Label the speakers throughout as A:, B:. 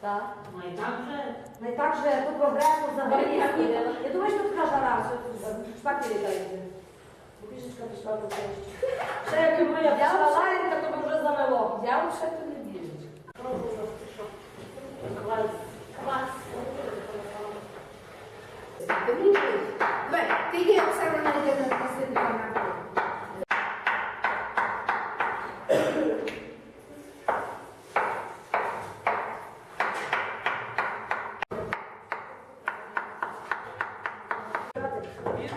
A: Так.
B: Ну і.
A: Ну і так же по прогресу взагалі. Я думаю, що тут що тут шпаки літають. Біжечка пішла до тещі. Ще як моя пішла лаєнка, то вже замело.
C: Я вже тут не біжу.
B: Клас. Клас.
C: Ти мені кажеш, «Давай, ти є, все вона йде на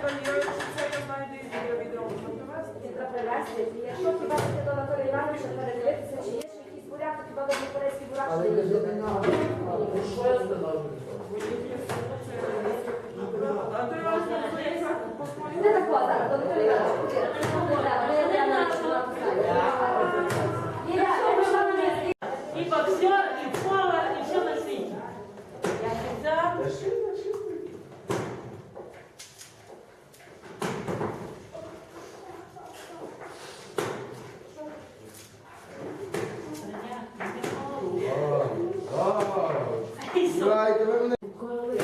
D: Відро є, це я знайду і відро відро привезти.
A: Привезти. І Якщо хіба до Анатолія Івановича передивитися, чи є ще якісь буряк, хіба до Корейський буряк, що є.
D: А ти що я так посмотрю?
A: Не так зараз, до Анатолія Івановича. Не треба, не я не знаю. Ні, я пішла на місці.
B: І боксер, і повар, і все на світі. Я взяв.
E: Грайте, ви мене.
C: Коли я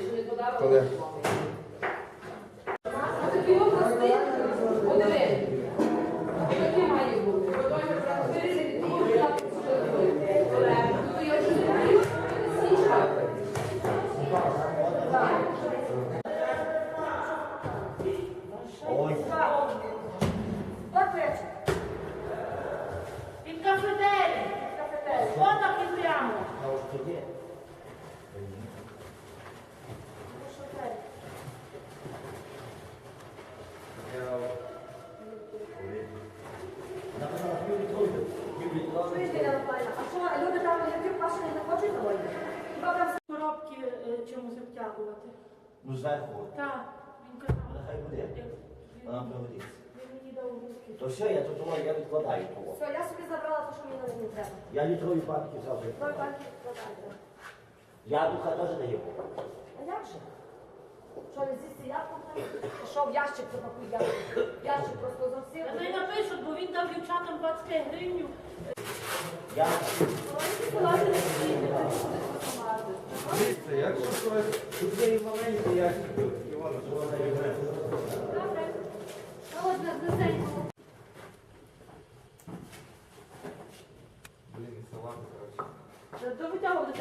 C: що не подала,
E: Коли?
C: А тобі його прости, подиви. Таке має бути. Бо той же брат вирізати, ти його так зробити. То я вже не маю, це свічка.
A: Так, речі.
B: Під кафетерій. Сходах і прямо.
A: Чуєш, Ліна Миколаївна, а що, люди там які ваші не хочуть заводити? Хіба там
B: Коробки е, чомусь обтягувати.
F: Ну, зверху.
B: Так, він казав.
F: Нехай буде. Вона пригодиться.
B: Він мені дав руки.
F: То все, я тут я відкладаю того.
A: Все, я собі забрала те, що мені не треба.
F: Я літрові банки взяв. відкладаю.
A: банки вкладайте.
F: Яблука теж дає.
A: А як же? Що, не з'їсти яблуко? Що, в ящик запакуй яблуко? Ящик просто
B: Та
A: засів.
B: то й напишуть, бо він дав дівчатам 20 гривень.
E: Дивіться, якщо хтось,
F: тут є і маленький ящик,
A: його називали
E: Блін, і салати, коротше.
B: Та То витягувати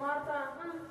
E: Марта, а?